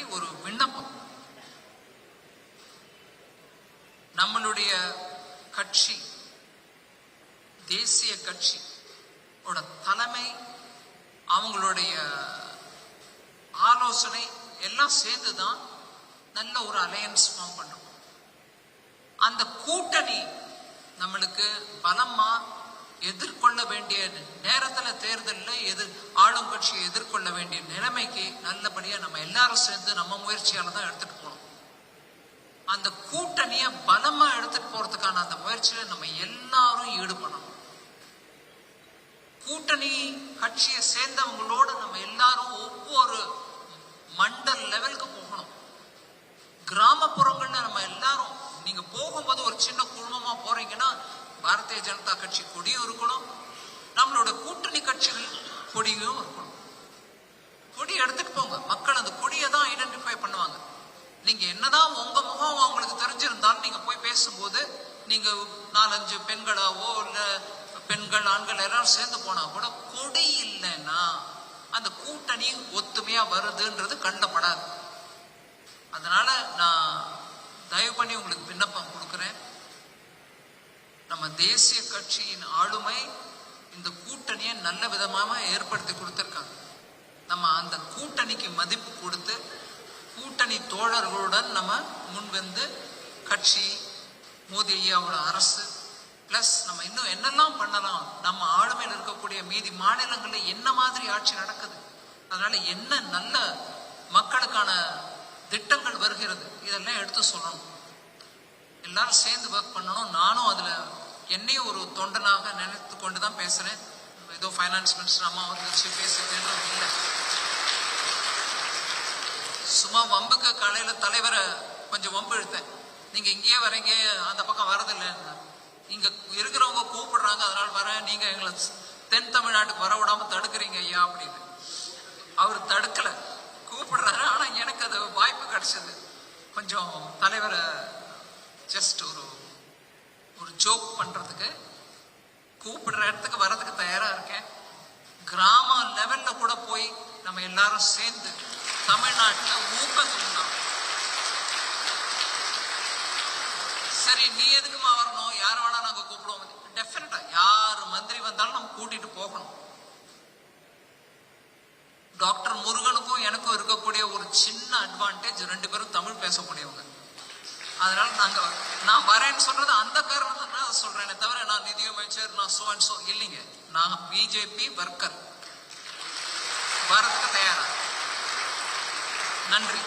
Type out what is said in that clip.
சொல்லி ஒரு விண்ணப்பம். நம்மளுடைய கட்சி தேசிய கட்சி ஓட தலைமை அவங்களுடைய ஆலோசனை எல்லாம் சேர்ந்து தான் நல்ல ஒரு அலையன்ஸ் ஃபார்ம் பண்ணுறோம் அந்த கூட்டணி நம்மளுக்கு பலமா எதிர்கொள்ள வேண்டிய நேரத்துல தேர்தலில் எதிர் ஆளும் கட்சியை எதிர்கொள்ள வேண்டிய நிலைமைக்கு நல்லபடியா நம்ம எல்லாரும் சேர்ந்து நம்ம முயற்சியால தான் எடுத்துட்டு போகணும் அந்த கூட்டணியை பலமா எடுத்துட்டு போறதுக்கான அந்த முயற்சியில நம்ம எல்லாரும் ஈடுபடணும். கூட்டணி கட்சியை சேர்ந்தவங்களோட நம்ம எல்லாரும் ஒவ்வொரு மண்டல் லெவலுக்கு போகணும். கிராமப்புறங்கள்ல நம்ம எல்லாரும் நீங்க போகும்போது ஒரு சின்ன குழுமமா போறீங்கன்னா பாரதிய ஜனதா கட்சி கொடியும் இருக்கணும். நம்மளோட கூட்டணி கட்சிகள் கொடியும் இருக்கணும். கொடி எடுத்துட்டு போங்க. மக்கள் அந்த கொடியை தான் ஐடென்டிஃபை பண்ணுவாங்க. நீங்க என்னதான் உங்க முகம் அவங்களுக்கு தெரிஞ்சிருந்தாலும் நீங்க போய் பேசும்போது நீங்க நாலஞ்சு பெண்களாவோ இல்ல பெண்கள் ஆண்கள் எல்லாரும் சேர்ந்து போனா கூட கொடி இல்லைன்னா அந்த கூட்டணி ஒத்துமையா வருதுன்றது கண்டப்படாது. அதனால நான் தயவு பண்ணி உங்களுக்கு விண்ணப்பம் தேசிய கட்சியின் ஆளுமை இந்த கூட்டணியை நல்ல விதமாக ஏற்படுத்தி கொடுத்துருக்காங்க. நம்ம அந்த கூட்டணிக்கு மதிப்பு கொடுத்து கூட்டணி தோழர்களுடன் நம்ம முன்வந்து கட்சி மோதி ஐயாவோட அரசு பிளஸ் நம்ம இன்னும் என்னெல்லாம் பண்ணலாம் நம்ம ஆளுமையில் இருக்கக்கூடிய மீதி மாநிலங்களில் என்ன மாதிரி ஆட்சி நடக்குது அதனால என்ன நல்ல மக்களுக்கான திட்டங்கள் வருகிறது இதெல்லாம் எடுத்து சொல்லணும். எல்லாரும் சேர்ந்து ஒர்க் பண்ணணும் நானும் அதில் என்னையும் ஒரு தொண்டனாக நினைத்து கொண்டு தான் பேசுகிறேன் ஏதோ ஃபைனான்ஸ் மினிஸ்டர் அம்மா வச்சு பேசுறேன்றது இல்லை. சும்மா வம்புக்கு காலையில் தலைவரை கொஞ்சம் வம்பு இழுத்தேன். நீங்கள் இங்கேயே வரீங்க அந்த பக்கம் வரதில்லைன்னு இங்கே இருக்கிறவங்க கூப்பிடுறாங்க அதனால் வரேன் நீங்கள் எங்களை தென் தமிழ்நாட்டுக்கு வர விடாமல் தடுக்கிறீங்க ஐயா அப்படின்னு. அவர் தடுக்கலை. கூப்பிடுறாரு ஆனால் எனக்கு அது வாய்ப்பு கிடைச்சது. கொஞ்சம் தலைவரை ஜஸ்ட் ஒரு ஒரு ஜோக் பண்றதுக்கு கூப்பிடுற இடத்துக்கு வர்றதுக்கு தயாரா இருக்கேன். கிராம லெவல்ல கூட போய் நம்ம எல்லாரும் சேர்ந்து தமிழ்நாட்டில் ஊக்கம் உண்டாகும் சரி நீ எதுக்குமா வரணும்? யார் வேணா நாங்க கூப்பிடுவோம். டெஃபினட்டா யார் மந்திரி வந்தாலும் நம்ம கூட்டிட்டு போகணும். டாக்டர் முருகனுக்கும் எனக்கும் இருக்கக்கூடிய ஒரு சின்ன அட்வான்டேஜ் ரெண்டு பேரும் தமிழ் பேசக்கூடியவங்க. அதனால நாங்க நான் வரேன்னு சொல்றது அந்த காரணம் தான் சொல்றேனே தவிர நான் நிதியமைச்சர் நான் சோ அண்ட் சோ இல்லைங்க. நான் பிஜேபி ஒர்க்கர் வரதுக்கு தயாரா? நன்றி.